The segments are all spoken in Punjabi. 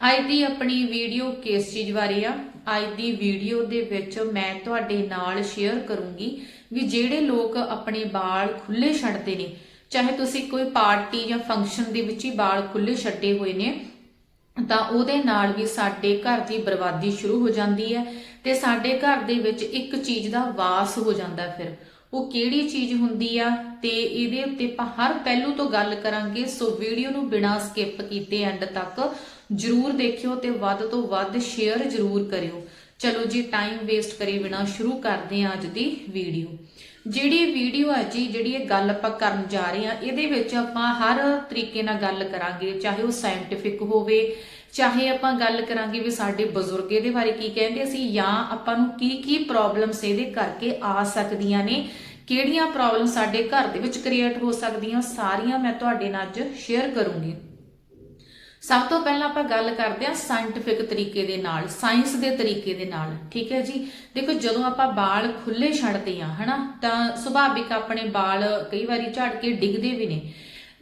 ਅੱਜ ਦੀ ਆਪਣੀ ਵੀਡੀਓ ਕਿਸ ਚੀਜ਼ ਬਾਰੇ ਆ? ਅੱਜ ਦੀ ਵੀਡੀਓ ਦੇ ਵਿੱਚ ਮੈਂ ਤੁਹਾਡੇ ਨਾਲ ਸ਼ੇਅਰ ਕਰੂੰਗੀ ਵੀ ਜਿਹੜੇ ਲੋਕ ਆਪਣੇ ਵਾਲ ਖੁੱਲੇ ਛੱਡਦੇ ਨੇ, ਚਾਹੇ ਤੁਸੀਂ ਕੋਈ ਪਾਰਟੀ ਜਾਂ ਫੰਕਸ਼ਨ ਦੇ ਵਿੱਚ ਹੀ ਵਾਲ ਖੁੱਲੇ ਛੱਡੇ ਹੋਏ ਨੇ, ਤਾਂ ਉਹਦੇ ਨਾਲ ਵੀ ਸਾਡੇ ਘਰ ਦੀ ਬਰਬਾਦੀ ਸ਼ੁਰੂ ਹੋ ਜਾਂਦੀ ਹੈ ਤੇ ਸਾਡੇ ਘਰ ਦੇ ਵਿੱਚ ਇੱਕ ਚੀਜ਼ ਦਾ ਵਾਸ ਹੋ ਜਾਂਦਾ ਫਿਰ। ਉਹ ਕਿਹੜੀ ਚੀਜ਼ ਹੁੰਦੀ ਆ? ਤੇ ਇਹਦੇ ਉੱਤੇ ਆਪਾਂ ਹਰ ਪਹਿਲੂ ਤੋਂ ਗੱਲ ਕਰਾਂਗੇ, ਸੋ ਵੀਡੀਓ ਨੂੰ ਬਿਨਾਂ ਸਕਿਪ ਕੀਤੇ ਐਂਡ ਤੱਕ ਜਰੂਰ ਦੇਖਿਓ ਤੇ ਵੱਧ ਤੋਂ ਵੱਧ ਸ਼ੇਅਰ ਜਰੂਰ ਕਰਿਓ। ਚਲੋ ਜੀ ਟਾਈਮ ਵੇਸਟ ਕਰੇ ਬਿਨਾਂ ਸ਼ੁਰੂ ਕਰਦੇ ਹਾਂ ਅੱਜ ਦੀ ਵੀਡੀਓ ਜਿਹੜੀ ਵੀਡੀਓ ਹੈ ਜੀ, ਜਿਹੜੀ ਇਹ ਗੱਲ ਆਪਾਂ ਕਰਨ ਜਾ ਰਹੇ ਹਾਂ, ਇਹਦੇ ਵਿੱਚ ਆਪਾਂ ਹਰ ਤਰੀਕੇ ਨਾਲ ਗੱਲ ਕਰਾਂਗੇ, ਚਾਹੇ ਉਹ ਸਾਇੰਟਿਫਿਕ ਹੋਵੇ, ਚਾਹੇ ਆਪਾਂ ਗੱਲ ਕਰਾਂਗੇ ਵੀ ਸਾਡੇ ਬਜ਼ੁਰਗ ਇਹਦੇ ਬਾਰੇ ਕੀ ਕਹਿੰਦੇ ਸੀ, ਜਾਂ ਆਪਾਂ ਨੂੰ ਕੀ ਕੀ ਪ੍ਰੋਬਲਮਸ ਇਹਦੇ ਕਰਕੇ ਆ ਸਕਦੀਆਂ ਨੇ, ਕਿਹੜੀਆਂ ਪ੍ਰੋਬਲਮ ਸਾਡੇ ਘਰ ਦੇ ਵਿੱਚ ਕ੍ਰੀਏਟ ਹੋ ਸਕਦੀਆਂ, ਸਾਰੀਆਂ ਮੈਂ ਤੁਹਾਡੇ ਨਾਲ ਅੱਜ ਸ਼ੇਅਰ ਕਰੂੰਗੀ। ਸਭ ਤੋਂ ਪਹਿਲਾਂ ਆਪਾਂ ਗੱਲ ਕਰਦੇ ਹਾਂ ਸਾਇੰਟਿਫਿਕ ਤਰੀਕੇ ਦੇ ਨਾਲ ਸਾਇੰਸ ਦੇ ਤਰੀਕੇ ਦੇ ਨਾਲ, ਠੀਕ ਹੈ ਜੀ? ਦੇਖੋ, ਜਦੋਂ ਆਪਾਂ ਵਾਲ ਖੁੱਲੇ ਛੱਡਦੇ ਆ ਹਨਾ, ਤਾਂ ਸੁਭਾਵਿਕ ਆਪਣੇ ਵਾਲ ਕਈ ਵਾਰੀ ਝੜ ਕੇ ਡਿੱਗਦੇ ਵੀ ਨੇ।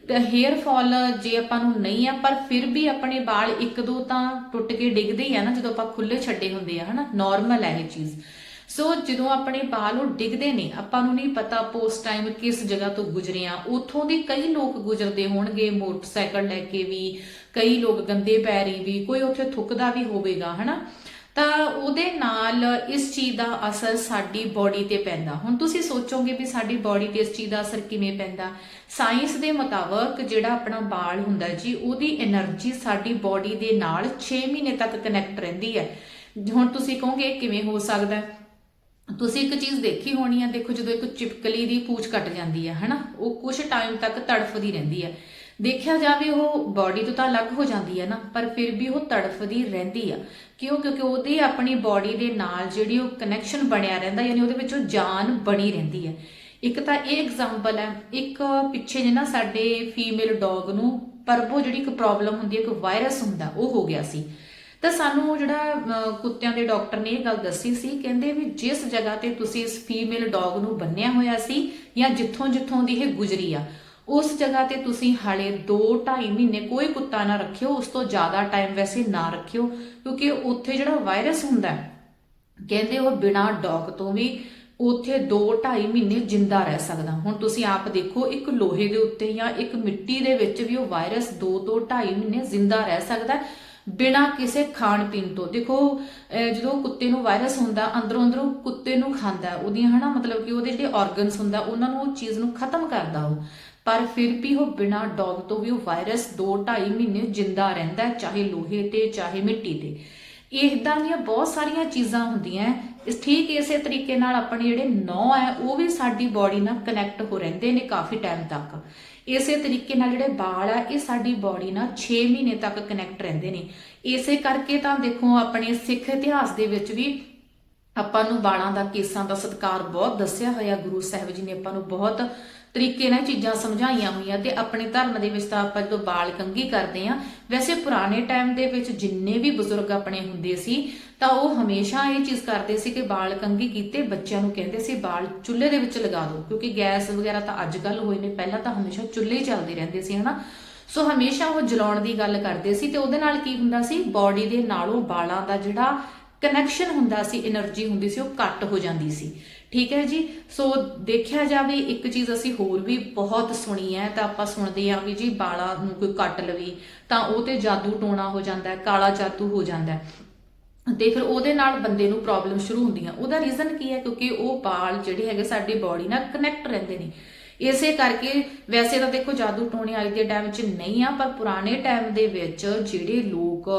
ਤੇ ਹੇਅਰ ਫਾਲ ਜੇ ਆਪਾਂ ਨੂੰ ਨਹੀਂ ਆ, ਪਰ ਫਿਰ ਵੀ ਆਪਣੇ ਵਾਲ ਇੱਕ ਦੋ ਤਾਂ ਟੁੱਟ ਕੇ ਡਿੱਗਦੇ ਹੀ ਆ ਨਾ, ਜਦੋਂ ਆਪਾਂ ਖੁੱਲੇ ਛੱਡੇ ਹੁੰਦੇ ਆ, ਹਨਾ? ਨਾਰਮਲ ਹੈ ਇਹ ਚੀਜ਼। ਸੋ ਜਦੋਂ ਆਪਣੇ ਬਾਲ ਉਹ ਡਿੱਗਦੇ ਨੇ, ਆਪਾਂ ਨੂੰ ਨਹੀਂ ਪਤਾ ਪੋਸਟ ਟਾਈਮ ਕਿਸ ਜਗ੍ਹਾ ਤੋਂ ਗੁਜ਼ਰੇ ਆ ਉਥੋਂ ਦੇ ਕਈ ਲੋਕ ਗੁਜ਼ਰਦੇ ਹੋਣਗੇ, ਮੋਟਰਸਾਈਕਲ ਲੈ ਕੇ ਵੀ, ਕਈ ਲੋਕ ਗੰਦੇ ਪੈਰੀ ਵੀ, ਕੋਈ ਉੱਥੇ ਥੁੱਕਦਾ ਵੀ ਹੋਵੇਗਾ, ਹਨਾ? ਤਾਂ ਉਹਦੇ ਨਾਲ ਇਸ ਚੀਜ਼ ਦਾ ਅਸਰ ਸਾਡੀ ਬਾਡੀ ਤੇ ਪੈਂਦਾ। ਹੁਣ ਤੁਸੀਂ ਸੋਚੋਗੇ ਵੀ ਸਾਡੀ ਬਾਡੀ ਤੇ ਇਸ ਚੀਜ਼ ਦਾ ਅਸਰ ਕਿਵੇਂ ਪੈਂਦਾ? ਸਾਇੰਸ ਦੇ ਮੁਤਾਬਕ ਜਿਹੜਾ ਆਪਣਾ ਬਾਲ ਹੁੰਦਾ ਜੀ, ਉਹਦੀ એનર્ਜੀ ਸਾਡੀ ਬਾਡੀ ਦੇ ਨਾਲ 6 ਮਹੀਨੇ ਤੱਕ ਕਨੈਕਟ ਰਹਿੰਦੀ ਹੈ। ਹੁਣ ਤੁਸੀਂ ਕਹੋਗੇ, ਕਿਵੇਂ ਹੋ ਸਕਦਾ? ਤੁਸੀਂ ਇੱਕ ਚੀਜ਼ ਦੇਖੀ ਹੋਣੀ ਆ, ਦੇਖੋ ਜਦੋਂ ਇੱਕ ਚਿਪਕਲੀ ਦੀ ਪੂਛ ਕੱਟ ਜਾਂਦੀ ਹੈ ਹਨਾ? ਉਹ ਕੁਝ ਟਾਈਮ ਤੱਕ ਤੜਫਦੀ ਰਹਿੰਦੀ ਹੈ ਦੇਖਿਆ ਜਾਵੇ ਉਹ ਬਾਡੀ ਤੋਂ ਤਾਂ ਅਲੱਗ ਹੋ ਜਾਂਦੀ ਹੈ ਨਾ, ਪਰ ਫਿਰ ਵੀ ਉਹ ਤੜਫਦੀ ਰਹਿੰਦੀ ਆ। ਕਿਉਂ? ਕਿਉਂਕਿ ਉਹਦੀ ਆਪਣੀ ਬਾਡੀ ਦੇ ਨਾਲ ਜਿਹੜੀ ਉਹ ਕਨੈਕਸ਼ਨ ਬਣਿਆ ਰਹਿੰਦਾ, ਯਾਨੀ ਉਹਦੇ ਵਿੱਚ ਉਹ ਜਾਨ ਬਣੀ ਰਹਿੰਦੀ ਹੈ ਇੱਕ ਤਾਂ ਇਹ ਐਗਜ਼ਾਮਪਲ ਹੈ ਇੱਕ ਪਿੱਛੇ ਜੇ ਨਾ ਸਾਡੇ ਫੀਮੇਲ ਡੌਗ ਨੂੰ ਪਰਬੋ ਜਿਹੜੀ ਇੱਕ ਪ੍ਰੋਬਲਮ ਹੁੰਦੀ ਹੈ ਇੱਕ ਵਾਇਰਸ ਹੁੰਦਾ, ਉਹ ਹੋ ਗਿਆ ਸੀ। ਤਾਂ ਸਾਨੂੰ ਜਿਹੜਾ ਅਹ, ਕੁੱਤਿਆਂ ਦੇ ਡਾਕਟਰ ਨੇ ਇਹ ਗੱਲ ਦੱਸੀ ਸੀ ਕਹਿੰਦੇ ਵੀ ਜਿਸ ਜਗ੍ਹਾ ਤੇ ਤੁਸੀਂ ਇਸ ਫੀਮੇਲ ਡੌਗ ਨੂੰ ਬੰਨਿਆ ਹੋਇਆ ਸੀ ਜਾਂ ਜਿੱਥੋਂ ਜਿੱਥੋਂ ਦੀ ਇਹ ਗੁਜ਼ਰੀ ਆ ਉਸ ਜਗ੍ਹਾ ਤੇ ਤੁਸੀਂ ਹਾਲੇ 2-2.5 ਮਹੀਨੇ ਕੋਈ ਕੁੱਤਾ ਨਾ ਰੱਖਿਓ ਉਸ ਤੋਂ ਜ਼ਿਆਦਾ ਟਾਈਮ ਵੈਸੇ ਨਾ ਰੱਖਿਓ ਕਿਉਂਕਿ ਉੱਥੇ ਜਿਹੜਾ ਵਾਇਰਸ ਹੁੰਦਾ ਕਹਿੰਦੇ ਉਹ ਬਿਨਾ ਡੌਗ ਤੋਂ ਵੀ ਉੱਥੇ 2-2.5 ਮਹੀਨੇ ਜਿੰਦਾ ਰਹਿ ਸਕਦਾ। ਹੁਣ ਤੁਸੀਂ ਆਪ ਦੇਖੋ ਇੱਕ ਲੋਹੇ ਦੇ ਉੱਤੇ ਜਾਂ ਇੱਕ ਮਿੱਟੀ ਦੇ ਵਿੱਚ ਵੀ ਉਹ ਵਾਇਰਸ 2 ਤੋਂ 2.5 ਮਹੀਨੇ ਜਿੰਦਾ ਰਹਿ ਸਕਦਾ ਬਿਨਾਂ ਕਿਸੇ ਖਾਣ ਪੀਣ ਤੋਂ। ਦੇਖੋ ਜਦੋਂ ਕੁੱਤੇ ਨੂੰ ਵਾਇਰਸ ਹੁੰਦਾ ਅੰਦਰੋਂ ਅੰਦਰੋਂ ਕੁੱਤੇ ਨੂੰ ਖਾਂਦਾ ਹੈ, ਉਹਦੀਆਂ ਹਨਾ ਮਤਲਬ ਕਿ ਉਹਦੇ ਜਿਹੜੇ ਆਰਗਨਸ ਹੁੰਦਾ ਉਹਨਾਂ ਨੂੰ ਉਹ ਚੀਜ਼ ਨੂੰ ਖਤਮ ਕਰਦਾ ਉਹ। ਪਰ ਫਿਰ ਵੀ ਉਹ ਬਿਨਾ ਡੌਗ ਤੋਂ ਵੀ ਉਹ ਵਾਇਰਸ 2-2.5 ਮਹੀਨੇ ਜਿੰਦਾ ਰਹਿੰਦਾ ਚਾਹੇ ਲੋਹੇ ਤੇ ਚਾਹੇ ਮਿੱਟੀ ਤੇ। ਇਦਾਂ ਦੀਆਂ ਬਹੁਤ ਸਾਰੀਆਂ ਚੀਜ਼ਾਂ ਹੁੰਦੀਆਂ ਇਸ ਠੀਕ ਇਸੇ ਤਰੀਕੇ ਨਾਲ ਆਪਣੇ ਜਿਹੜੇ ਨੌ ਹੈ ਉਹ ਵੀ ਸਾਡੀ ਬਾਡੀ ਨਾਲ ਕਨੈਕਟ ਹੋ ਰਹਿੰਦੇ ਨੇ ਕਾਫੀ ਟਾਈਮ ਤੱਕ। ਇਸੇ ਤਰੀਕੇ ਨਾਲ ਜਿਹੜੇ ਵਾਲ ਆ, ਇਹ ਸਾਡੀ ਬਾਡੀ ਨਾਲ 6 ਮਹੀਨੇ ਤੱਕ ਕਨੈਕਟ ਰਹਿੰਦੇ ਨੇ। ਇਸੇ ਕਰਕੇ ਤਾਂ ਦੇਖੋ ਆਪਣੇ ਸਿੱਖ ਇਤਿਹਾਸ ਦੇ ਵਿੱਚ ਵੀ ਆਪਾਂ ਨੂੰ ਬਾਲਾਂ ਦਾ, ਕੇਸਾਂ ਦਾ ਸਤਕਾਰ ਬਹੁਤ ਦੱਸਿਆ ਹੋਇਆ। ਗੁਰੂ ਸਾਹਿਬ ਜੀ ਨੇ ਆਪਾਂ ਨੂੰ ਬਹੁਤ ਤਰੀਕੇ ਨਾਲ ਚੀਜ਼ਾਂ ਸਮਝਾਈਆਂ ਹੋਈਆਂ ਤੇ ਆਪਣੇ ਧਰਮ ਦੇ ਵਿੱਚ ਤਾਂ ਆਪਾਂ ਜਦੋਂ ਬਾਲ ਕੰਗੀ ਕਰਦੇ ਆ ਵੈਸੇ ਪੁਰਾਣੇ ਟਾਈਮ ਦੇ ਵਿੱਚ ਜਿੰਨੇ ਵੀ ਬਜ਼ੁਰਗ ਆਪਣੇ ਹੁੰਦੇ ਸੀ ਤਾਂ ਉਹ ਹਮੇਸ਼ਾ ਇਹ ਚੀਜ਼ ਕਰਦੇ ਸੀ ਕਿ ਬਾਲ ਕੰਗੀ ਕੀਤੇ, ਬੱਚਿਆਂ ਨੂੰ ਕਹਿੰਦੇ ਸੀ, ਬਾਲ ਚੁੱਲ੍ਹੇ ਦੇ ਵਿੱਚ ਲਗਾ ਦਿਓ, ਕਿਉਂਕਿ ਗੈਸ ਵਗੈਰਾ ਤਾਂ ਅੱਜ ਕੱਲ ਹੋਏ ਨੇ, ਪਹਿਲਾਂ ਤਾਂ ਹਮੇਸ਼ਾ ਚੁੱਲ੍ਹੇ ਹੀ ਚੱਲਦੇ ਰਹਿੰਦੇ ਸੀ, ਹਨਾ? ਸੋ ਹਮੇਸ਼ਾ ਉਹ ਜਲਾਉਣ ਦੀ ਗੱਲ ਕਰਦੇ ਸੀ ਤੇ ਉਹਦੇ ਨਾਲ ਕੀ ਹੁੰਦਾ ਸੀ? ਬਾਡੀ ਦੇ ਨਾਲੋਂ ਬਾਲਾਂ ਦਾ ਜਿਹੜਾ ਕਨੈਕਸ਼ਨ ਹੁੰਦਾ ਸੀ એનર્ਜੀ ਹੁੰਦੀ ਸੀ, ਉਹ ਕੱਟ ਹੋ ਜਾਂਦੀ ਸੀ। ਠੀਕ ਹੈ ਜੀ? ਸੋ ਦੇਖਿਆ ਜਾਵੇ, ਇੱਕ ਚੀਜ਼ ਅਸੀਂ ਹੋਰ ਵੀ ਬਹੁਤ ਸੁਣੀ ਹੈ, ਤਾਂ ਆਪਾਂ ਸੁਣਦੇ ਹਾਂ ਕਿ ਜੀ, ਬਾਲਾਂ ਨੂੰ ਕੋਈ ਕੱਟ ਲਵੇ, ਤਾਂ ਉਹ ਤੇ ਜਾਦੂ ਟੋਣਾ ਹੋ ਜਾਂਦਾ ਹੈ, ਕਾਲਾ ਜਾਦੂ ਹੋ ਜਾਂਦਾ ਹੈ। ਤੇ ਫਿਰ ਉਹਦੇ ਨਾਲ ਬੰਦੇ ਨੂੰ ਪ੍ਰੋਬਲਮ ਸ਼ੁਰੂ ਹੁੰਦੀਆਂ। ਉਹਦਾ ਰੀਜ਼ਨ ਕੀ ਹੈ? ਕਿਉਂਕਿ ਉਹ ਵਾਲ ਜਿਹੜੇ ਹੈਗੇ ਸਾਡੀ ਬਾਡੀ ਨਾਲ ਕਨੈਕਟ ਰਹਿੰਦੇ ਨੇ। ਇਸੇ ਕਰਕੇ ਵੈਸੇ ਤਾਂ ਦੇਖੋ ਜਾਦੂ ਟੋਣੇ ਅੱਜ ਦੇ ਟਾਈਮ 'ਚ ਨਹੀਂ ਆ, ਪਰ ਪੁਰਾਣੇ ਟਾਈਮ ਦੇ ਵਿੱਚ ਜਿਹੜੇ ਲੋਕ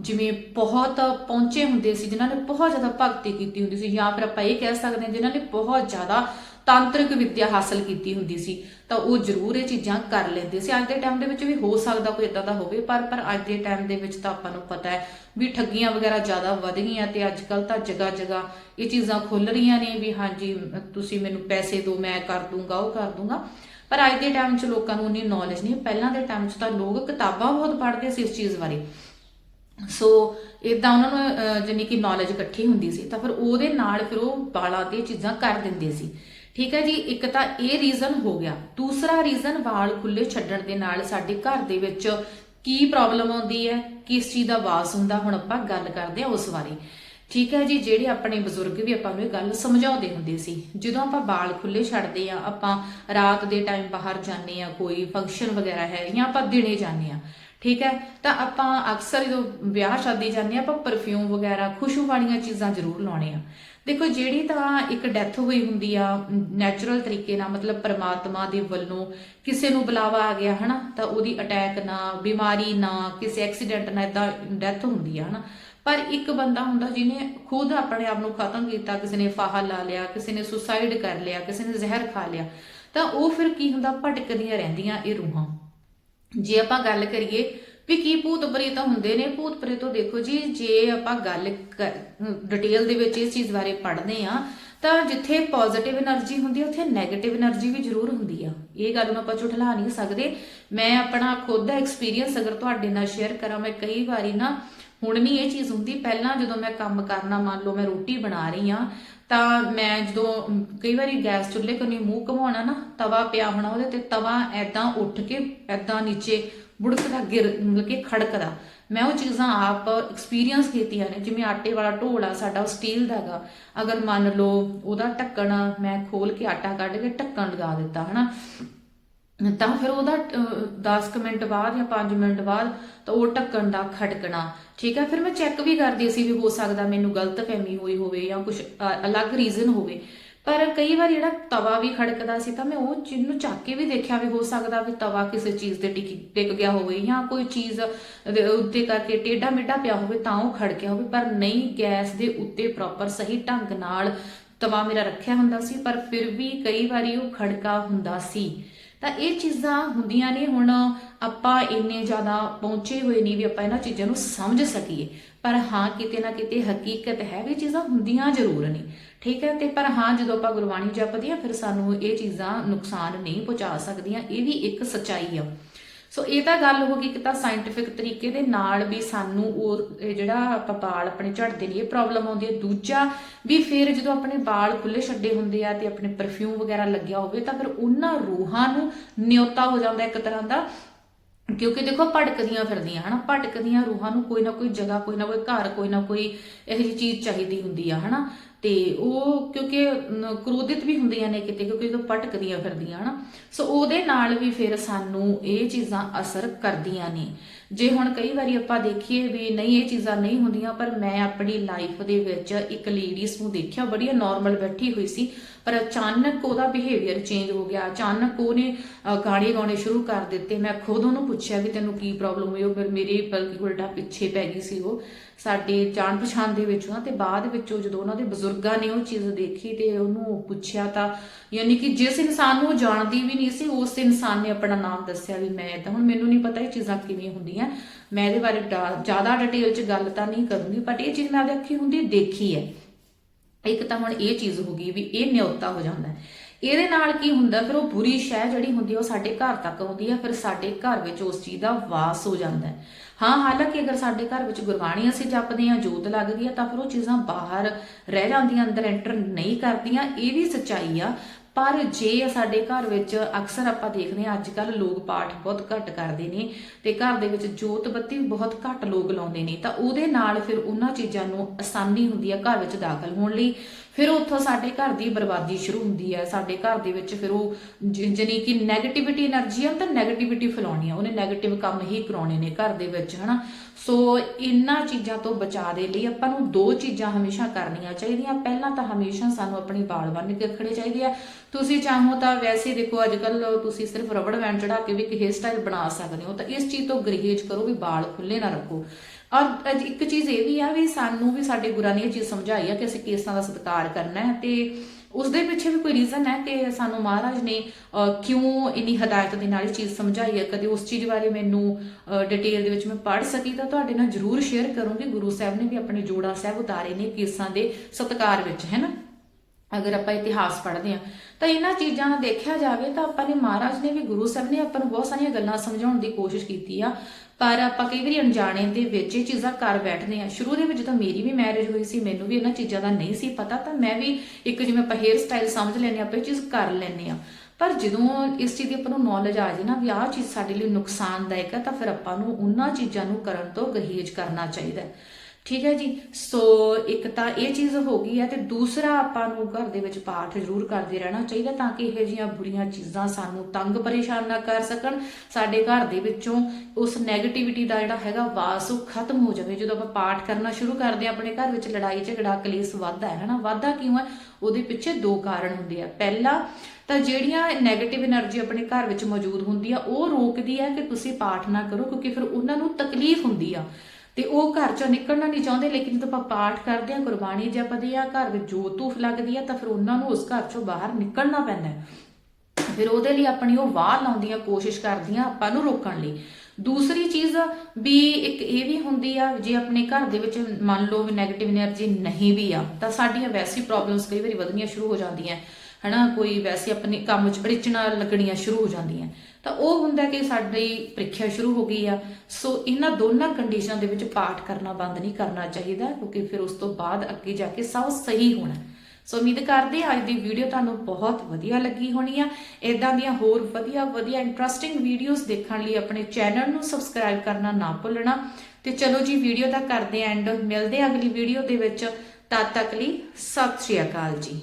ਜਿਵੇਂ ਬਹੁਤ ਪਹੁੰਚੇ ਹੁੰਦੇ ਸੀ, ਜਿਨ੍ਹਾਂ ਨੇ ਬਹੁਤ ਜ਼ਿਆਦਾ ਭਗਤੀ ਕੀਤੀ ਹੁੰਦੀ ਸੀ, ਜਾਂ ਫਿਰ ਆਪਾਂ ਇਹ ਕਹਿ ਸਕਦੇ ਹਾਂ ਜਿਨ੍ਹਾਂ ਨੇ ਬਹੁਤ ਜ਼ਿਆਦਾ ਤਾਂਤਰਿਕ ਵਿੱਦਿਆ ਹਾਸਲ ਕੀਤੀ ਹੁੰਦੀ ਸੀ ਤਾਂ ਉਹ ਜ਼ਰੂਰ ਇਹ ਚੀਜ਼ਾਂ ਕਰ ਲੈਂਦੇ ਸੀ। ਅੱਜ ਦੇ ਟਾਈਮ ਦੇ ਵਿੱਚ ਵੀ ਹੋ ਸਕਦਾ ਕੋਈ ਇਦਾਂ ਦਾ ਹੋਵੇ ਪਰ ਪਰ ਅੱਜ ਦੇ ਟਾਈਮ ਦੇ ਵਿੱਚ ਤਾਂ ਆਪਾਂ ਨੂੰ ਪਤਾ ਹੈ ਵੀ ਠੱਗੀਆਂ ਵਗੈਰਾ ਜ਼ਿਆਦਾ ਵਧ ਗਈਆਂ ਤੇ ਅੱਜ ਕੱਲ ਤਾਂ ਜਗ੍ਹਾ ਜਗ੍ਹਾ ਇਹ ਚੀਜ਼ਾਂ ਖੁੱਲ ਰਹੀਆਂ ਨੇ ਵੀ ਹਾਂਜੀ ਤੁਸੀਂ ਮੈਨੂੰ ਪੈਸੇ ਦਿਓ ਮੈਂ ਕਰ ਦੂੰਗਾ ਉਹ ਕਰ ਦੂੰਗਾ। ਪਰ ਅੱਜ ਦੇ ਟਾਈਮ 'ਚ ਲੋਕਾਂ ਨੂੰ ਉਨੀ ਨੌਲੇਜ ਨਹੀਂ ਪਹਿਲਾਂ ਦੇ ਟਾਈਮ 'ਚ ਤਾਂ ਲੋਕ ਕਿਤਾਬਾਂ ਬਹੁਤ ਪੜ੍ਹਦੇ ਸੀ ਇਸ ਚੀਜ਼ ਬਾਰੇ। ਸੋ ਇਦਾਂ ਉਹਨਾਂ ਨੂੰ ਅਹ, ਕਿ ਨੌਲੇਜ ਇਕੱਠੀ ਹੁੰਦੀ ਸੀ ਤਾਂ ਫਿਰ ਉਹਦੇ ਨਾਲ ਫਿਰ ਉਹ ਵਾਲਾਂ ਤੇ ਚੀਜ਼ਾਂ ਕਰ ਦਿੰਦੇ ਸੀ। ਠੀਕ ਹੈ ਜੀ, ਇੱਕ ਤਾਂ ਇਹ ਰੀਜ਼ਨ ਹੋ ਗਿਆ। ਦੂਸਰਾ ਰੀਜ਼ਨ ਵਾਲ ਖੁੱਲੇ ਛੱਡਣ ਦੇ ਨਾਲ ਸਾਡੇ ਘਰ ਦੇ ਵਿੱਚ ਕੀ ਪ੍ਰੋਬਲਮ ਆਉਂਦੀ ਹੈ, ਕਿਸ ਚੀਜ਼ ਦਾ ਵਾਸ ਹੁੰਦਾ, ਹੁਣ ਆਪਾਂ ਗੱਲ ਕਰਦੇ ਹਾਂ ਉਸ ਬਾਰੇ। ਠੀਕ ਹੈ ਜੀ, ਜਿਹੜੇ ਆਪਣੇ ਬਜ਼ੁਰਗ ਵੀ ਆਪਾਂ ਨੂੰ ਇਹ ਗੱਲ ਸਮਝਾਉਂਦੇ ਹੁੰਦੇ ਸੀ, ਜਦੋਂ ਆਪਾਂ ਵਾਲ ਖੁੱਲੇ ਛੱਡਦੇ ਆ ਆਪਾਂ ਰਾਤ ਦੇ ਟਾਈਮ ਬਾਹਰ ਜਾਂਦੇ ਆ ਕੋਈ ਫੰਕਸ਼ਨ ਵਗੈਰਾ ਹੈ ਜਾਂ ਆਪਾਂ ਦਿਨੇ ਜਾਂਦੇ ਆ ਠੀਕ ਹੈ, ਤਾਂ ਆਪਾਂ ਅਕਸਰ ਜਦੋਂ ਵਿਆਹ ਸ਼ਾਦੀ ਜਾਂਦੇ ਆ ਆਪਾਂ ਪਰਫਿਊਮ ਵਗੈਰਾ, ਖੁਸ਼ਬੂ ਵਾਲੀਆਂ ਚੀਜ਼ਾਂ ਜ਼ਰੂਰ ਲਾਉਣੇ ਆ ਦੇਖੋ, ਜਿਹੜੀ ਤਾਂ ਇੱਕ ਡੈਥ ਹੋਈ ਹੁੰਦੀ ਆ ਨੈਚੁਰਲ ਤਰੀਕੇ ਨਾਲ, ਮਤਲਬ ਪਰਮਾਤਮਾ ਦੇ ਵੱਲੋਂ ਕਿਸੇ ਨੂੰ ਬੁਲਾਵਾ ਆ ਗਿਆ, ਹਨਾ, ਤਾਂ ਉਹਦੀ ਅਟੈਕ ਨਾ, ਬਿਮਾਰੀ ਨਾ, ਕਿਸੇ ਐਕਸੀਡੈਂਟ ਨਾਲ ਇਦਾਂ ਡੈਥ ਹੁੰਦੀ ਆ, ਹਨਾ। ਪਰ ਇੱਕ ਬੰਦਾ ਹੁੰਦਾ ਜਿਹਨੇ ਖੁਦ ਆਪਣੇ ਆਪ ਨੂੰ ਖਤਮ ਕੀਤਾ, ਕਿਸੇ ਨੇ ਫਾਹਾ ਲਾ ਲਿਆ, ਕਿਸੇ ਨੇ ਸੁਸਾਈਡ ਕਰ ਲਿਆ, ਕਿਸੇ ਨੇ ਜ਼ਹਿਰ ਖਾ ਲਿਆ, ਤਾਂ ਉਹ ਫਿਰ ਕੀ ਹੁੰਦਾ? ਭਟਕਦੀਆਂ ਰਹਿੰਦੀਆਂ ਇਹ ਰੂਹਾਂ। ਜੇ ਆਪਾਂ ਗੱਲ ਕਰੀਏ ਵੀ ਕੀ ਭੂਤ ਪ੍ਰੇਤ ਹੁੰਦੇ ਨੇ? ਭੂਤ ਤੋਂ ਦੇਖੋ ਜੀ, ਜੇ ਆਪਾਂ ਗੱਲ ਡਿਟੇਲ ਦੇ ਵਿੱਚ ਇਸ ਚੀਜ਼ ਬਾਰੇ ਪੜ੍ਹਦੇ ਆ ਤਾਂ ਜਿੱਥੇ ਪੋਜ਼ਿਟਿਵ એનર્ਜੀ ਹੁੰਦੀ ਹੈ ਉੱਥੇ 네ਗੇਟਿਵ એનર્ਜੀ ਵੀ ਜ਼ਰੂਰ ਹੁੰਦੀ ਆ। ਇਹ ਗੱਲ ਨੂੰ ਆਪਾਂ ਝੁਠਲਾ ਨਹੀਂ ਸਕਦੇ। ਮੈਂ ਆਪਣਾ ਖੁਦ ਦਾ ਐਕਸਪੀਰੀਅੰਸ ਅਗਰ ਤੁਹਾਡੇ ਨਾਲ ਸ਼ੇਅਰ ਕਰਾਂ, ਮੈਂ ਕਈ ਵਾਰੀ ਨਾ, ਹੁਣ ਨਹੀਂ ਇਹ ਚੀਜ਼ ਹੁੰਦੀ, ਪਹਿਲਾਂ ਜਦੋਂ ਮੈਂ ਕੰਮ ਕਰਨਾ, ਮੰਨ ਲਓ ਮੈਂ ਰੋਟੀ ਬਣਾ ਰਹੀ ਆ ਤਾਂ ਮੈਂ ਜਦੋਂ ਕਈ ਵਾਰੀ ਗੈਸ ਚੁੱਲ੍ਹੇ ਕੋਲ ਮੂੰਹ ਘਮਾਉਣਾ ਨਾ, ਤਵਾ ਪਿਆ ਹੋਣਾ ਉਹਦੇ ਤੇ ਤਵਾ ਐਦਾਂ ਉੱਠ ਕੇ ਐਦਾਂ ਨੀਚੇ ਬੁੜਕਦਾ, ਗਿਰ, ਮਤਲਬ ਕਿ ਖੜਕਦਾ। ਮੈਂ ਉਹ ਚੀਜ਼ਾਂ ਆਪ ਐਕਸਪੀਰੀਅੰਸ ਕੀਤੀਆਂ ਨੇ, ਜਿਵੇਂ ਆਟੇ ਵਾਲਾ ਢੋਲ ਆ, ਸਾਡਾ ਸਟੀਲ ਦਾ ਅਗਰ ਮੰਨ ਲਓ ਉਹਦਾ ਢੱਕਣ ਮੈਂ ਖੋਲ ਕੇ ਆਟਾ ਕੱਢ ਕੇ ਢੱਕਣ ਲਗਾ ਦਿੱਤਾ, ਹਨਾ? ਤਾਂ ਫਿਰ ਉਹਦਾ 10 ਮਿੰਟ ਬਾਅਦ ਜਾਂ 5 ਮਿੰਟ ਬਾਅਦ ਤਾਂ ਉਹ ਢੱਕਣ ਦਾ ਖੜਕਣਾ। ਠੀਕ ਹੈ, ਫਿਰ ਮੈਂ ਚੈੱਕ ਵੀ ਕਰਦੀ ਸੀ ਵੀ ਹੋ ਸਕਦਾ ਮੈਨੂੰ ਗਲਤ ਗਲਤਫਹਿਮੀ ਹੋਈ ਹੋਵੇ ਜਾਂ ਕੁਝ ਅਲੱਗ ਰੀਜ਼ਨ ਹੋਵੇ। ਪਰ ਕਈ ਵਾਰ ਜਿਹੜਾ ਤਵਾ ਵੀ ਖੜਕਦਾ ਸੀ ਤਾਂ ਮੈਂ ਉਹ ਚੀਜ਼ ਨੂੰ ਚੱਕ ਕੇ ਵੀ ਦੇਖਿਆ ਵੀ ਹੋ ਸਕਦਾ ਵੀ ਤਵਾ ਕਿਸੇ ਚੀਜ਼ ਤੇ ਟਿਕ ਟਿਕ ਗਿਆ ਹੋਵੇ ਜਾਂ ਕੋਈ ਚੀਜ਼ ਦੇ ਉੱਤੇ ਕਰਕੇ ਟੇਢਾ ਮੇਢਾ ਪਿਆ ਹੋਵੇ ਤਾਂ ਉਹ ਖੜਕਿਆ ਹੋਵੇ, ਪਰ ਨਹੀਂ, ਗੈਸ ਦੇ ਉੱਤੇ ਪ੍ਰੋਪਰ ਸਹੀ ਢੰਗ ਨਾਲ ਤਵਾ ਮੇਰਾ ਰੱਖਿਆ ਹੁੰਦਾ ਸੀ, ਪਰ ਫਿਰ ਵੀ ਕਈ ਵਾਰੀ ਉਹ ਖੜਕਾ ਹੁੰਦਾ ਸੀ। ਤਾਂ ਇਹ ਚੀਜ਼ਾਂ ਹੁੰਦੀਆਂ ਨੇ, ਹੁਣ ਆਪਾਂ ਇੰਨੇ ਜ਼ਿਆਦਾ ਪਹੁੰਚੇ ਹੋਏ ਨਹੀਂ ਵੀ ਆਪਾਂ ਇਹਨਾਂ ਚੀਜ਼ਾਂ ਨੂੰ ਸਮਝ ਸਕੀਏ। ਪਰ ਹਾਂ, ਕਿਤੇ ਨਾ ਕਿਤੇ ਹਕੀਕਤ ਹੈ ਵੀ ਚੀਜ਼ਾਂ ਹੁੰਦੀਆਂ ਜ਼ਰੂਰ ਨੇ। ਠੀਕ ਹੈ, ਤੇ ਪਰ ਹਾਂ, ਜਦੋਂ ਆਪਾਂ ਗੁਰਬਾਣੀ ਜਪਦੇ ਆ ਫਿਰ ਸਾਨੂੰ ਇਹ ਚੀਜ਼ਾਂ ਨੁਕਸਾਨ ਨਹੀਂ ਪਹੁੰਚਾ ਸਕਦੀਆਂ, ਇਹ ਵੀ ਇੱਕ ਸੱਚਾਈ ਆ। ਸੋ ਇਹ ਤਾਂ ਗੱਲ ਹੋ ਗਈ ਕਿ ਤਾਂ ਸਾਇੰਟਿਫਿਕ ਤਰੀਕੇ ਦੇ ਨਾਲ ਵੀ ਸਾਨੂੰ ਉਹ ਜਿਹੜਾ ਆਪਾਂ ਵਾਲ ਆਪਣੇ ਝੜਦੇ ਨੇ, ਇਹ ਪ੍ਰੋਬਲਮ ਆਉਂਦੀ ਹੈ। ਦੂਜਾ ਵੀ ਫਿਰ ਜਦੋਂ ਆਪਣੇ ਵਾਲ ਖੁੱਲੇ ਛੱਡੇ ਹੁੰਦੇ ਆ ਤੇ ਆਪਣੇ ਪਰਫਿਊਮ ਵਗੈਰਾ ਲੱਗਿਆ ਹੋਵੇ ਤਾਂ ਫਿਰ ਉਹਨਾਂ ਰੂਹਾਂ ਨੂੰ ਨਿਯੋਤਾ ਹੋ ਜਾਂਦਾ ਇੱਕ ਤਰ੍ਹਾਂ ਦਾ। ਕਿਉਂਕਿ ਦੇਖੋ, ਭਟਕਦੀਆਂ ਫਿਰਦੀਆਂ, ਹਨਾ? ਭਟਕਦੀਆਂ ਰੂਹਾਂ ਨੂੰ ਕੋਈ ਨਾ ਕੋਈ ਜਗ੍ਹਾ, ਕੋਈ ਨਾ ਕੋਈ ਘਰ, ਕੋਈ ਨਾ ਕੋਈ ਇਹੋ ਜਿਹੀ ਚੀਜ਼ ਚਾਹੀਦੀ ਹੁੰਦੀ ਆ, ਹਨਾ? ਤੇ ਉਹ ਕਿਉਂਕਿ ਕ੍ਰੋਧਿਤ ਵੀ ਹੁੰਦੀਆਂ ਨੇ ਕਿਤੇ, ਕਿਉਂਕਿ ਜਦੋਂ ਭਟਕਦੀਆਂ ਫਿਰਦੀਆਂ, ਹਨਾ? ਸੋ ਉਹਦੇ ਨਾਲ ਵੀ ਫਿਰ ਸਾਨੂੰ ਇਹ ਚੀਜ਼ਾਂ ਅਸਰ ਕਰਦੀਆਂ ਨੇ। ਜੇ ਹੁਣ ਕਈ ਵਾਰੀ ਆਪਾਂ ਦੇਖੀਏ ਵੀ ਨਹੀਂ, ਇਹ ਚੀਜ਼ਾਂ ਨਹੀਂ ਹੁੰਦੀਆਂ, ਪਰ ਮੈਂ ਆਪਣੀ ਲਾਈਫ ਦੇ ਵਿੱਚ ਇੱਕ ਲੇਡੀਜ਼ ਨੂੰ ਦੇਖਿਆ, ਬੜੀ ਨਾਰਮਲ ਬੈਠੀ ਹੋਈ ਸੀ, ਪਰ ਅਚਾਨਕ ਉਹਦਾ ਬਿਹੇਵੀਅਰ ਚੇਂਜ ਹੋ ਗਿਆ। ਅਚਾਨਕ ਉਹਨੇ ਗਾਣੇ ਗਾਉਣੇ ਸ਼ੁਰੂ ਕਰ ਦਿੱਤੇ। ਮੈਂ ਖੁਦ ਉਹਨੂੰ ਪੁੱਛਿਆ ਵੀ ਤੈਨੂੰ ਕੀ ਪ੍ਰੋਬਲਮ ਹੋਈ? ਉਹ ਫਿਰ ਮੇਰੇ ਬਲਕਿ ਉਲਟਾ ਪਿੱਛੇ ਪੈ ਗਈ ਸੀ ਉਹ। ਸਾਡੇ ਜਾਣ ਪਛਾਣ ਦੇ ਵਿੱਚੋਂ ਤੇ ਬਾਅਦ ਵਿੱਚੋਂ ਜਦੋਂ ਉਹਨਾਂ ਦੇ ਬਜ਼ੁਰਗਾਂ ਨੇ ਉਹ ਚੀਜ਼ ਦੇਖੀ ਤੇ ਉਹਨੂੰ ਪੁੱਛਿਆ ਤਾਂ ਯਾਨੀ ਕਿ ਜਿਸ ਇਨਸਾਨ ਨੂੰ ਉਹ ਜਾਣਦੀ ਵੀ ਨਹੀਂ ਸੀ, ਉਸ ਇਨਸਾਨ ਨੇ ਆਪਣਾ ਨਾਮ ਦੱਸਿਆ ਵੀ ਮੈਂ ਤਾਂ। ਹੁਣ ਮੈਨੂੰ ਨਹੀਂ ਪਤਾ ਇਹ ਚੀਜ਼ਾਂ ਕਿਵੇਂ ਹੁੰਦੀਆਂ। ਮੈਂ ਇਹਦੇ ਬਾਰੇ ਜ਼ਿਆਦਾ ਡਿਟੇਲ 'ਚ ਗੱਲ ਤਾਂ ਨਹੀਂ ਕਰੂੰਗੀ ਬਟ ਇਹ ਚੀਜ਼ ਮੈਂ ਆਪਣੀ ਅੱਖੀ ਹੁੰਦੀ ਦੇਖੀ ਹੈ। ਇੱਕ ਤਾਂ ਹੁਣ ਇਹ ਚੀਜ਼ ਹੋ ਗਈ ਵੀ ਇਹ ਨਿਯੋਤਾ ਹੋ ਜਾਂਦਾ ਹੈ। ਇਹਦੇ ਨਾਲ ਕੀ ਹੁੰਦਾ, ਫਿਰ ਉਹ ਬੁਰੀ ਸ਼ੈ ਜਿਹੜੀ ਹੁੰਦੀ ਹੈ ਉਹ ਸਾਡੇ ਘਰ ਤੱਕ ਆਉਂਦੀ ਹੈ ਫਿਰ ਸਾਡੇ ਘਰ ਵਿੱਚ ਉਸ ਚੀਜ਼ ਦਾ ਵਾਸ ਹੋ ਜਾਂਦਾ ਹੈ। ਹਾਂ, ਹਾਲਾਂਕਿ ਅਗਰ ਸਾਡੇ ਘਰ ਵਿੱਚ ਗੁਰਬਾਣੀ ਅਸੀਂ ਜਪਦੇ ਹਾਂ, ਜੋਤ ਲੱਗਦੀ ਹੈ ਤਾਂ ਫਿਰ ਉਹ ਚੀਜ਼ਾਂ ਬਾਹਰ ਰਹਿ ਜਾਂਦੀਆਂ, ਅੰਦਰ ਐਂਟਰ ਨਹੀਂ ਕਰਦੀਆਂ, ਇਹ ਵੀ ਸੱਚਾਈ ਆ। ਪਰ ਜੇ ਸਾਡੇ ਘਰ ਵਿੱਚ ਅਕਸਰ ਆਪਾਂ ਦੇਖਦੇ ਹਾਂ ਅੱਜ ਕੱਲ ਲੋਕ ਪਾਠ ਬਹੁਤ ਘੱਟ ਕਰਦੇ ਨੇ ਤੇ ਘਰ ਦੇ ਵਿੱਚ ਜੋਤ ਬੱਤੀ ਵੀ ਬਹੁਤ ਘੱਟ ਲੋਕ ਲਾਉਂਦੇ ਨੇ, ਤਾਂ ਉਹਦੇ ਨਾਲ ਫਿਰ ਉਹਨਾਂ ਚੀਜ਼ਾਂ ਨੂੰ ਆਸਾਨੀ ਹੁੰਦੀ ਆ ਘਰ ਵਿੱਚ ਦਾਖਲ ਹੋਣ ਲਈ। ਫਿਰ ਉੱਥੋਂ ਸਾਡੇ ਘਰ ਦੀ ਬਰਬਾਦੀ ਸ਼ੁਰੂ ਹੁੰਦੀ ਹੈ। ਸਾਡੇ ਘਰ ਦੇ ਵਿੱਚ ਫਿਰ ਉਹ ਜਨੀ ਕਿ ਨੈਗੇਟਿਵਿਟੀ એનર્ਜੀ ਆ ਤਾਂ ਨੈਗੇਟਿਵਿਟੀ ਫੈਲਾਉਣੀ ਆ। ਉਹਨੇ ਨੈਗੇਟਿਵ ਕੰਮ ਹੀ ਕਰਾਉਣੇ ਨੇ ਘਰ ਦੇ ਵਿੱਚ, ਹਨਾ? ਸੋ ਇਹਨਾਂ ਚੀਜ਼ਾਂ ਤੋਂ ਬਚਾ ਦੇ ਲਈ ਆਪਾਂ ਨੂੰ ਦੋ ਚੀਜ਼ਾਂ ਹਮੇਸ਼ਾ ਕਰਨੀਆਂ ਚਾਹੀਦੀਆਂ। ਪਹਿਲਾਂ ਤਾਂ ਹਮੇਸ਼ਾ ਸਾਨੂੰ ਆਪਣੀ ਬਾਲ ਬੰਨ ਕੇ ਰੱਖਣੀ ਚਾਹੀਦੀ ਹੈ ਤੁਸੀਂ ਚਾਹੋ ਤਾਂ ਵੈਸੇ ਦੇਖੋ ਅੱਜ ਕੱਲ ਤੁਸੀਂ ਸਿਰਫ ਰਬੜ ਬੈਂਡ ਚੜਾ ਕੇ ਵੀ ਇੱਕ ਹੇਅਰ ਸਟਾਈਲ ਬਣਾ ਸਕਦੇ ਹੋ ਤਾਂ ਇਸ ਚੀਜ਼ ਤੋਂ ਗਰੇਜ ਕਰੋ ਵੀ ਵਾਲ ਖੁੱਲੇ ਨਾ ਰੱਖੋ। ਔਰ ਇੱਕ ਚੀਜ਼ ਇਹ ਵੀ ਆ ਵੀ ਸਾਨੂੰ ਵੀ ਸਾਡੇ ਗੁਰਾਂ ਨੇ ਇਹ ਚੀਜ਼ ਸਮਝਾਈ ਆ ਕਿ ਅਸੀਂ ਕੇਸਾਂ ਦਾ ਸਤਿਕਾਰ ਕਰਨਾ ਹੈ ਤੇ ਉਸ ਦੇ ਪਿੱਛੇ ਵੀ ਕੋਈ ਰੀਜ਼ਨ ਹੈ ਕਿ ਸਾਨੂੰ ਮਹਾਰਾਜ ਨੇ ਅਹ, ਕਿਉਂ ਇੰਨੀ ਹਦਾਇਤ ਦੇ ਨਾਲ ਇਹ ਚੀਜ਼ ਸਮਝਾਈ ਹੈ? ਕਦੇ ਉਸ ਚੀਜ਼ ਬਾਰੇ ਮੈਨੂੰ ਡਿਟੇਲ ਦੇ ਵਿੱਚ ਮੈਂ ਪੜ੍ਹ ਸਕੀ ਤਾਂ ਤੁਹਾਡੇ ਨਾਲ ਜ਼ਰੂਰ ਸ਼ੇਅਰ ਕਰੂੰਗੀ। ਗੁਰੂ ਸਾਹਿਬ ਨੇ ਵੀ ਆਪਣੇ ਜੋੜਾ ਸਾਹਿਬ ਉਤਾਰੇ ਨੇ ਕੇਸਾਂ ਦੇ ਸਤਿਕਾਰ ਵਿੱਚ ਹੈ ਨਾ? ਅਗਰ ਆਪਾਂ ਇਤਿਹਾਸ ਪੜ੍ਹਦੇ ਹਾਂ, ਤਾਂ ਇਹਨਾਂ ਚੀਜ਼ਾਂ ਨੂੰ ਦੇਖਿਆ ਜਾਵੇ ਤਾਂ ਆਪਾਂ ਨੇ ਮਹਾਰਾਜ ਨੇ ਵੀ ਗੁਰੂ ਸਾਹਿਬ ਨੇ ਆਪਾਂ ਨੂੰ ਬਹੁਤ ਸਾਰੀਆਂ ਗੱਲਾਂ ਸਮਝਾਉਣ ਦੀ ਕੋਸ਼ਿਸ਼ ਕੀਤੀ ਆ। ਪਰ ਆਪਾਂ ਕਈ ਵਾਰੀ ਅਣਜਾਣੇ ਦੇ ਵਿੱਚ ਇਹ ਚੀਜ਼ਾਂ ਕਰ ਬੈਠਦੇ ਆ ਸ਼ੁਰੂ ਦੇ ਵਿੱਚ ਜਦੋਂ ਮੇਰੀ ਵੀ ਮੈਰਿਜ ਹੋਈ ਸੀ, ਮੈਨੂੰ ਵੀ ਇਹਨਾਂ ਚੀਜ਼ਾਂ ਦਾ ਨਹੀਂ ਸੀ ਪਤਾ, ਤਾਂ ਮੈਂ ਵੀ ਇੱਕ ਜਿਵੇਂ ਆਪਾਂ ਹੇਅਰ ਸਟਾਈਲ ਸਮਝ ਲੈਂਦੇ ਹਾਂ, ਆਪਾਂ ਇਹ ਚੀਜ਼ ਕਰ ਲੈਂਦੇ ਆ ਪਰ ਜਦੋਂ ਇਸ ਚੀਜ਼ ਦੀ ਆਪਾਂ ਨੂੰ ਨੌਲੇਜ ਆ ਜੇ ਨਾ ਵੀ ਆਹ ਚੀਜ਼ ਸਾਡੇ ਲਈ ਨੁਕਸਾਨਦਾਇਕ ਹੈ ਤਾਂ ਫਿਰ ਆਪਾਂ ਨੂੰ ਉਹਨਾਂ ਚੀਜ਼ਾਂ ਨੂੰ ਕਰਨ ਤੋਂ ਗਰੇਜ ਕਰਨਾ ਚਾਹੀਦਾ ਹੈ। ਠੀਕ ਹੈ ਜੀ? ਸੋ ਇੱਕ ਤਾਂ ਇਹ ਚੀਜ਼ ਹੋ ਗਈ ਹੈ ਤੇ ਦੂਸਰਾ ਆਪਾਂ ਨੂੰ ਘਰ ਦੇ ਵਿੱਚ ਪਾਠ ਜ਼ਰੂਰ ਕਰਦੇ ਰਹਿਣਾ ਚਾਹੀਦਾ ਤਾਂ ਕਿ ਇਹ ਜੀਆਂ ਬੁਰੀਆਂ ਚੀਜ਼ਾਂ ਸਾਨੂੰ ਤੰਗ ਪਰੇਸ਼ਾਨ ਨਾ ਕਰ ਸਕਣ। ਸਾਡੇ ਘਰ ਦੇ ਵਿੱਚੋਂ ਉਸ 네ਗੇਟਿਵਿਟੀ ਦਾ ਜਿਹੜਾ ਹੈਗਾ ਵਾਸ ਉਹ ਖਤਮ ਹੋ ਜਾਵੇ। ਜਦੋਂ ਆਪਾਂ ਪਾਠ ਕਰਨਾ ਸ਼ੁਰੂ ਕਰਦੇ ਹਾਂ, ਆਪਣੇ ਘਰ ਵਿੱਚ ਲੜਾਈ, ਝਗੜਾ, ਕਲੇਸ਼ ਵੱਧਦਾ ਹੈ, ਹਨਾ? ਵੱਧਦਾ ਕਿਉਂ ਹੈ? ਉਹਦੇ ਪਿੱਛੇ ਦੋ ਕਾਰਨ ਹੁੰਦੇ ਆ। ਪਹਿਲਾ ਤਾਂ ਜਿਹੜੀਆਂ 네ਗੇਟਿਵ એનર્ਜੀ ਆਪਣੇ ਘਰ ਵਿੱਚ ਮੌਜੂਦ ਹੁੰਦੀ ਆ, ਉਹ ਰੋਕਦੀ ਆ ਕਿ ਤੁਸੀਂ ਪਾਠ ਨਾ ਕਰੋ ਕਿਉਂਕਿ ਫਿਰ ਉਹਨਾਂ ਨੂੰ ਤਕਲੀਫ ਹੁੰਦੀ ਆ। ਤੇ ਉਹ ਘਰ ਚੋਂ ਨਿਕਲਣਾ ਨਹੀਂ ਚਾਹੁੰਦੇ, ਲੇਕਿਨ ਜਦੋਂ ਆਪਾਂ ਪਾਠ ਕਰਦੇ ਆ ਗੁਰਬਾਣੀ ਜਪਦੇ ਆ, ਘਰ ਵਿੱਚ ਜੋ ਧੂਫ ਲੱਗਦੀ ਆ, ਤਾਂ ਫਿਰ ਉਹਨਾਂ ਨੂੰ ਉਸ ਘਰ ਚੋਂ ਬਾਹਰ ਨਿਕਲਣਾ ਪੈਂਦਾ ਫਿਰ ਉਹਦੇ ਲਈ ਆਪਣੀ ਉਹ ਵਾਹ ਲਾਉਂਦੀਆਂ, ਕੋਸ਼ਿਸ਼ ਕਰਦੀਆਂ ਆਪਾਂ ਨੂੰ ਰੋਕਣ ਲਈ। ਦੂਸਰੀ ਚੀਜ਼ ਵੀ ਇੱਕ ਇਹ ਵੀ ਹੁੰਦੀ ਆ, ਜੇ ਆਪਣੇ ਘਰ ਦੇ ਵਿੱਚ ਮੰਨ ਲਓ ਵੀ ਨੈਗੇਟਿਵ એનર્ਜੀ ਨਹੀਂ ਵੀ ਆ, ਤਾਂ ਸਾਡੀਆਂ ਵੈਸੀ ਪ੍ਰੋਬਲਮਸ ਕਈ ਵਾਰੀ ਵਧਣੀਆਂ ਸ਼ੁਰੂ ਹੋ ਜਾਂਦੀਆਂ। ਹਨਾ, ਕੋਈ ਵੈਸੀ ਆਪਣੇ ਕੰਮ ਚ ਰਿਚਣਾ ਲੱਗਣੀਆਂ ਸ਼ੁਰੂ ਹੋ ਜਾਂਦੀਆਂ। ਤਾਂ ਉਹ ਹੁੰਦਾ ਕਿ ਸਾਡੀ ਪ੍ਰੀਖਿਆ ਸ਼ੁਰੂ ਹੋ ਗਈ ਆ। ਸੋ ਇਹਨਾਂ ਦੋਨਾਂ ਕੰਡੀਸ਼ਨਾਂ ਦੇ ਵਿੱਚ ਪਾਠ ਕਰਨਾ ਬੰਦ ਨਹੀਂ ਕਰਨਾ ਚਾਹੀਦਾ, ਕਿਉਂਕਿ ਫਿਰ ਉਸ ਤੋਂ ਬਾਅਦ ਅੱਗੇ ਜਾ ਕੇ ਸਭ ਸਹੀ ਹੋਣਾ। ਸੋ ਉਮੀਦ ਕਰਦੇ ਹਾਂ ਅੱਜ ਦੀ ਵੀਡੀਓ ਤੁਹਾਨੂੰ ਬਹੁਤ ਵਧੀਆ ਲੱਗੀ ਹੋਣੀ ਆ। ਇਦਾਂ ਦੀਆਂ ਹੋਰ ਵਧੀਆ ਵਧੀਆ ਇੰਟਰਸਟਿੰਗ ਵੀਡੀਓਜ਼ ਦੇਖਣ ਲਈ ਆਪਣੇ ਚੈਨਲ ਨੂੰ ਸਬਸਕ੍ਰਾਈਬ ਕਰਨਾ ਨਾ ਭੁੱਲਣਾ। ਤੇ ਚਲੋ ਜੀ ਵੀਡੀਓ ਦਾ ਕਰਦੇ ਐਂਡ ਮਿਲਦੇ ਅਗਲੀ ਵੀਡੀਓ ਦੇ ਵਿੱਚ। ਤਦ ਤੱਕ ਲਈ ਸਤਿ ਸ਼੍ਰੀ ਅਕਾਲ ਜੀ।